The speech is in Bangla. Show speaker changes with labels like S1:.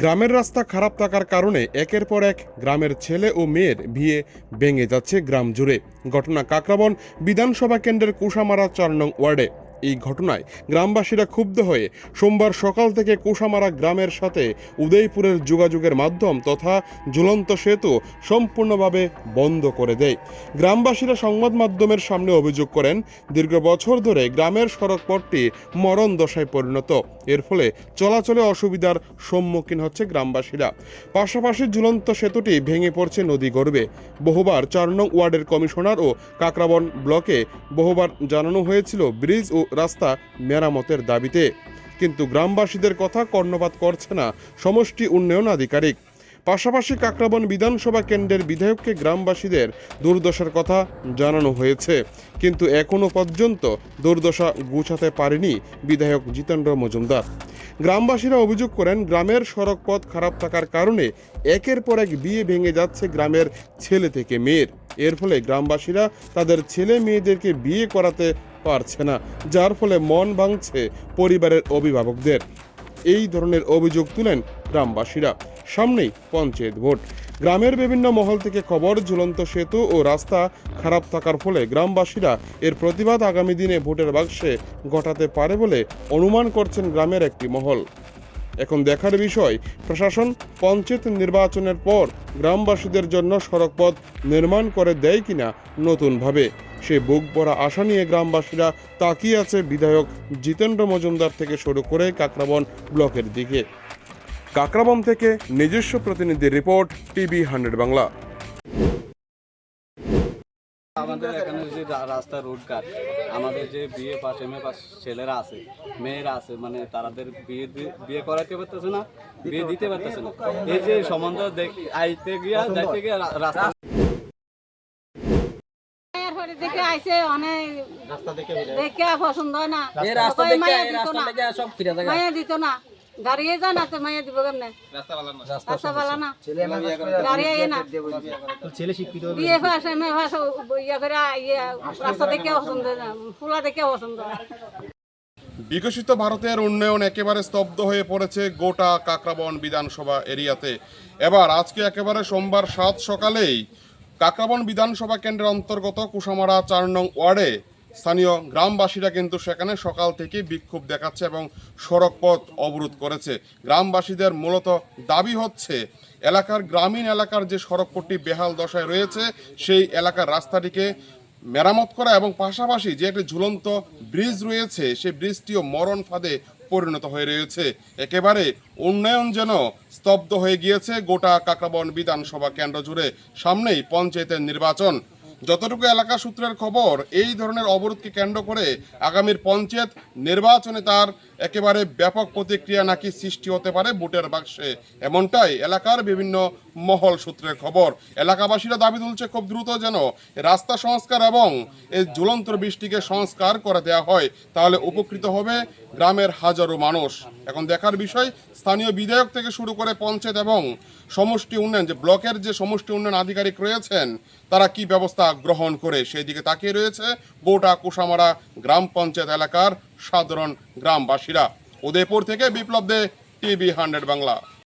S1: গ্রামের রাস্তা খারাপ থাকার কারণে একের পর এক গ্রামের ছেলে ও মেয়ের বিয়ে ভেঙে যাচ্ছে গ্রাম জুড়ে। ঘটনা কাকরাবন বিধানসভা কেন্দ্রের কুশামারা চার নং ওয়ার্ডে। এই ঘটনায় গ্রামবাসীরা ক্ষুব্ধ হয়ে সোমবার সকাল থেকে কুশামারা গ্রামের সাথে উদয়পুরের যোগাযোগের মাধ্যম তথা ঝুলন্ত সেতু সম্পূর্ণভাবে বন্ধ করে দেয়। গ্রামবাসীরা সংবাদ মাধ্যমের সামনে অভিযোগ করেন, দীর্ঘ বছর ধরে গ্রামের সড়ক পথটি মরণ দশায় পরিণত। এর ফলে চলাচলে অসুবিধার সম্মুখীন হচ্ছে গ্রামবাসীরা। পাশাপাশি ঝুলন্ত সেতুটি ভেঙে পড়ছে নদী গর্বে বহুবার চার নং ওয়ার্ডের কমিশনার ও কাকরাবন ব্লকে বহুবার জানানো হয়েছিল, ব্রিজ ও রাস্তা মেরামতের দাবিতে। কিন্তু গ্রামবাসীদের কথা কর্ণপাত করছে না সমষ্টি উন্নয়ন আধিকারিক। পাশাপাশি কাকরাবন বিধানসভা কেন্দ্রের বিধায়ককে গ্রামবাসীদের দুর্দশার কথা জানানো হয়েছে। কিন্তু এখনও পর্যন্ত দুর্দশা গুছাতে পারেনি বিধায়ক জিতেন্দ্র মজুমদার। গ্রামবাসীরা অভিযোগ করেন, গ্রামের সড়ক পথ খারাপ থাকার কারণে একের পর এক বিয়ে ভেঙে যাচ্ছে গ্রামের ছেলে থেকে মেয়ের। এর ফলে গ্রামবাসীরা তাদের ছেলে মেয়েদেরকে বিয়ে করাতে পারছে না, যার ফলে মন ভাঙছে পরিবারের অভিভাবকদের। এই ধরনের অভিযোগ তুলেন গ্রামবাসীরা। সামনেই পঞ্চায়েত ভোট। গ্রামের বিভিন্ন মহল থেকে খবর, ঝুলন্ত সেতু ও রাস্তা খারাপ থাকার ফলে গ্রামবাসীরা এর প্রতিবাদ আগামী দিনে ভোটের বাক্সে ঘটাতে পারে বলে অনুমান করছেন গ্রামের একটি মহল। এখন দেখার বিষয়, প্রশাসন পঞ্চায়েত নির্বাচনের পর গ্রামবাসীদের জন্য সড়কপথ নির্মাণ করে দেয় কিনা নতুনভাবে। সে বুক ভরা আশা নিয়ে গ্রামবাসীরা তাকিয়ে আছে বিধায়ক জিতেন্দ্র মজুমদার থেকে শুরু করে কাকরাবন ব্লকের দিকে। কাকরাবন থেকে নিজস্ব প্রতিনিধির রিপোর্ট, টিভি হান্ড্রেড বাংলা।
S2: আমাদের এখানে যে রাস্তা রোড কাট আমাদের যে বিয়ে পাস এম এ পাস ছেলেরা আছে, মেয়েরা আছে মানে তাদের বিয়ে বিয়ে করাতে পারতেছে না, বিয়ে দিতে পারতেছে না। এই যে সম্বন্ধ আইতে গিয়া, যাইতে গিয়া রাস্তা
S3: এরপরে দেখে আইছে অনেক দেখে পছন্দ হয় না।
S4: এই রাস্তা
S3: কই
S4: দেখে
S3: মাইয়া
S4: এই
S3: দিত না।
S4: দেখে সব ফিরে থাকে
S3: মাইয়া দিত না। দাঁড়িয়ে যা না তো মাইয়া দিব কেমনে? রাস্তা ভালো না। দাঁড়িয়ে না। বিয়ে ফাঁস এমএ ফাঁস ইয়ে করে ইয়ে রাস্তা দেখে পছন্দ ফুলা দেখে পছন্দ
S1: বিকশিত ভারতের উন্নয়ন একেবারে স্তব্ধ হয়ে পড়েছে গোটা কাকরাবন বিধানসভা এরিয়াতে। এবার আজকে একেবারে সোমবার সাত সকালেই কাকরাবন বিধানসভা কেন্দ্রের অন্তর্গত কুসামারা চার নং ওয়ার্ডে স্থানীয় গ্রামবাসীরা কিন্তু সেখানে সকাল থেকে বিক্ষোভ দেখাচ্ছে এবং সড়ক পথ অবরোধ করেছে। গ্রামবাসীদের মূলত দাবি হচ্ছে, এলাকার গ্রামীণ এলাকার যে সড়কপট্টি বেহাল দশায় রয়েছে, সেই এলাকার রাস্তাটিকে মেরামত করা এবং পাশাপাশি যে একটি ঝুলন্ত ব্রিজ রয়েছে, সেই ব্রিজটিও মরণ ফাঁদে পরিণত হয়ে রয়েছে। একেবারে উন্নয়ন যেন স্তব্ধ হয়ে গিয়েছে গোটা কাকরাবন বিধানসভা কেন্দ্র জুড়ে। সামনেই পঞ্চায়েতের নির্বাচন যতটুকু এলাকা সূত্রের খবর, এই ধরনের অবরোধকে কেন্দ্র করে আগামীর পঞ্চায়েত নির্বাচনে তার একেবারে ব্যাপক প্রতিক্রিয়া নাকি সৃষ্টি হতে পারে ভোটের বাক্সে, এমনটাই এলাকার বিভিন্ন মহল সূত্রের খবর। এলাকাবাসীরা দাবি তুলছে খুব দ্রুত যেন রাস্তা সংস্কার এবং এই ঝুলন্ত বৃষ্টিকে সংস্কার করে দেওয়া হয়, তাহলে উপকৃত হবে গ্রামের হাজারো মানুষ। এখন দেখার বিষয় স্থানীয় বিধায়ক থেকে শুরু করে পঞ্চায়েত এবং সমষ্টি উন্নয়ন, যে ব্লকের যে সমষ্টি উন্নয়ন আধিকারিক রয়েছেন, তারা কি ব্যবস্থা গ্রহণ করে সেই দিকে তাকিয়ে রয়েছে গোটা কুসামারা গ্রাম পঞ্চায়েত এলাকার সাধারণ গ্রামবাসীরা। উদয়পুর থেকে বিপ্লব দে, টিভি হান্ড্রেড বাংলা।